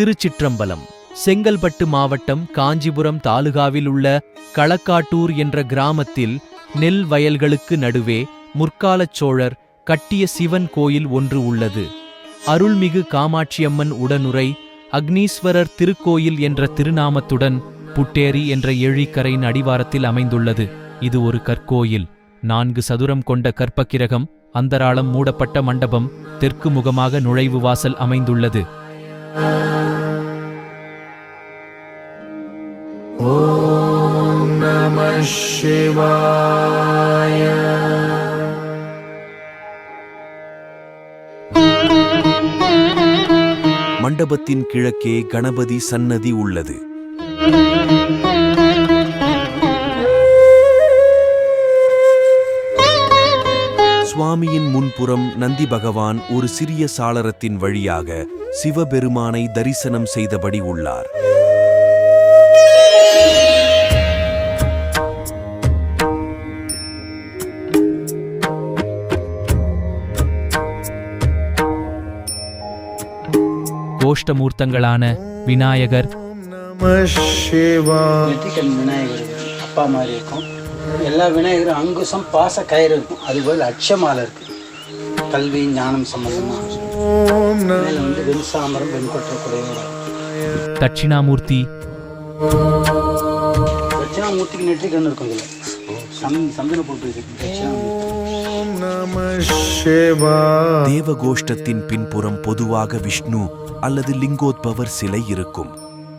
திருச்சிற்றம்பலம் செங்கல்பட்டு மாவட்டம் காஞ்சிபுரம் தாலுகாவில் உள்ள களக்காட்டூர் என்ற கிராமத்தில் நெல் வயல்களுக்கு நடுவே முற்காலச் சோழர் கட்டிய சிவன் கோயில் ஒன்று உள்ளது. அருள்மிகு காமாட்சியம்மன் உடனுரை அக்னீஸ்வரர் திருக்கோயில் என்ற திருநாமத்துடன் புட்டேரி என்ற ஏழிக்கரையின் அடிவாரத்தில் அமைந்துள்ளது. இது ஒரு கற்கோயில். நான்கு சதுரம் கொண்ட கற்பக்கிரகம் அந்தராளம் மூடப்பட்ட மண்டபம் தெற்கு முகமாக நுழைவு வாசல் அமைந்துள்ளது. மண்டபத்தின் கிழக்கே கணபதி சன்னதி உள்ளது. சுவாமியின் முன்புறம் நந்தி பகவான் ஒரு சிறிய சாளரத்தின் வழியாக சிவபெருமானை தரிசனம் செய்தபடி உள்ளார். கோஷ்டமூர்த்தங்களான விநாயகர். விநாயகர் அப்பா மாதிரி இருக்கும். எல்லா விநாயகரும் அங்குசம் பாச கயிறு இருக்கும். அதுபோல் அட்சமாலை இருக்கு. கல்வி ஞானம் சம்பந்தமாக வந்து வெண்சாமரம் வெண்கொற்ற குடையோட தட்சிணாமூர்த்தி. தட்சிணாமூர்த்திக்கு நெற்றிக்கண் இருக்கும் இதில். சந் சந்தன போட்டு தட்சிணாமூர்த்தி. தேவகோஷ்டத்தின் பின்புறம் பொதுவாக விஷ்ணு அல்லது லிங்கோத்பவர் சிலை இருக்கும்.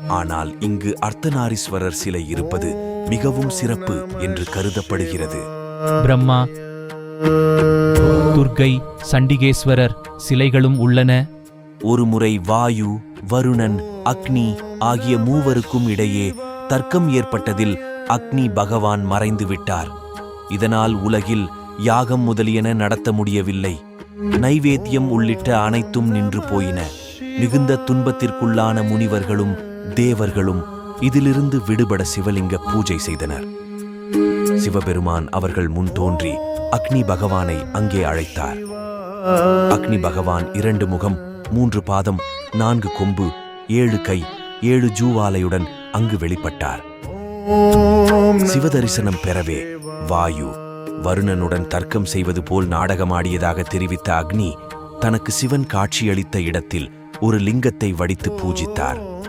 ஆனால் இங்கு அர்த்தநாரீஸ்வரர் சிலை இருப்பது மிகவும் சிறப்பு என்று கருதப்படுகிறது. பிரம்மா துர்க்கை சண்டிகேஸ்வரர் சிலைகளும் உள்ளன. ஒருமுறை வாயு வருணன் அக்னி ஆகிய மூவருக்கும் இடையே தர்க்கம் ஏற்பட்டதில் அக்னி பகவான் மறைந்து விட்டார் இதனால் உலகில் யாகம் முதலியன நடத்த முடியவில்லை. நைவேத்தியம் உள்ளிட்ட அனைத்தும் நின்று போயின. மிகுந்த துன்பத்திற்குள்ளான முனிவர்களும் தேவர்களும் இதிலிருந்து விடுபட சிவலிங்க பூஜை செய்தனர். சிவபெருமான் அவர்கள் முன் தோன்றி அக்னி பகவானை அங்கே அழைத்தார். அக்னி பகவான் இரண்டு முகம் மூன்று பாதம் நான்கு கொம்பு ஏழு கை ஏழு ஜூவாலையுடன் அங்கு வெளிப்பட்டார். சிவதரிசனம் பெறவே வாயு. வருணனுடன் தர்க்கம் செய்வது போல் நாடகமாடியதாக தெரிவித்த அக்னி தனக்கு சிவன் காட்சியளித்த இடத்தில் ஒரு லிங்கத்தை வடித்து பூஜித்தார்.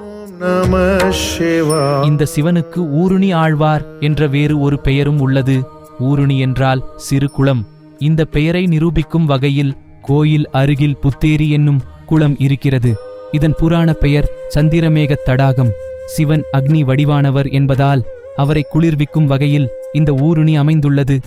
இந்த சிவனுக்கு ஊருணி ஆழ்வார் என்ற வேறு ஒரு பெயரும் உள்ளது. ஊருணி என்றால் சிறு குளம். இந்த பெயரை நிரூபிக்கும் வகையில் கோயில் அருகில் புத்தேரி என்னும் குளம் இருக்கிறது. இதன் புராண பெயர் சந்திரமேகத் தடாகம். சிவன் அக்னி வடிவானவர் என்பதால் அவரை குளிர்விக்கும் வகையில் இந்த ஊருணி அமைந்துள்ளது.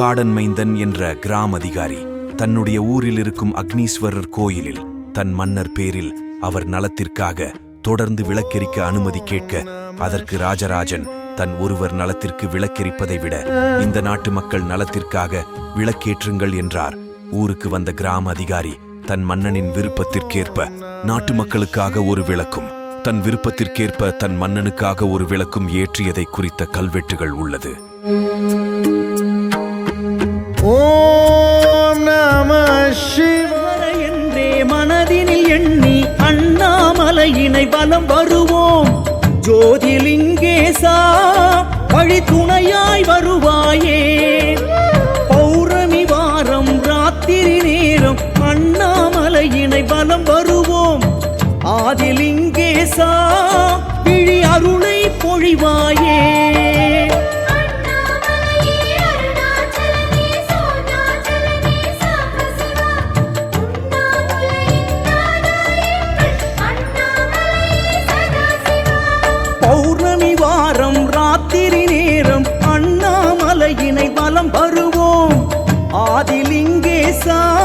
காடன் மைந்தன் என்ற கிராம அதிகாரி தன்னுடைய ஊரில் இருக்கும் அக்னீஸ்வரர் கோயிலில் தன் மன்னர் பேரில் அவர் நலத்திற்காக தொடர்ந்து விளக்கெரிக்க அனுமதி கேட்க அதற்கு ராஜராஜன் தன் ஒருவர் நலத்திற்கு விளக்கெரிப்பதை விட இந்த நாட்டு மக்கள் நலத்திற்காக விளக்கேற்றுங்கள் என்றார். ஊருக்கு வந்த கிராம அதிகாரி தன் மன்னனின் விருப்பத்திற்கேற்ப நாட்டு மக்களுக்காக ஒரு விளக்கும் தன் விருப்பத்திற்கேற்ப தன் மன்னனுக்காக ஒரு விளக்கும் ஏற்றியதை குறித்த கல்வெட்டுகள் உள்ளது. ஓம் நம சிவாய என்றே மனதினில் எண்ணி அண்ணாமலையினை வலம் வருவோம். ஜோதிலிங்கேசா வழி துணையாய் வருவாயே. பௌர்ணமி வாரம் ராத்திரி நேரம் அண்ணாமலையினை பலம் வருவோம். ஆதிலிங்கேசா விழி அருளை பொழிவாயே. ஆதிலிங்கேசா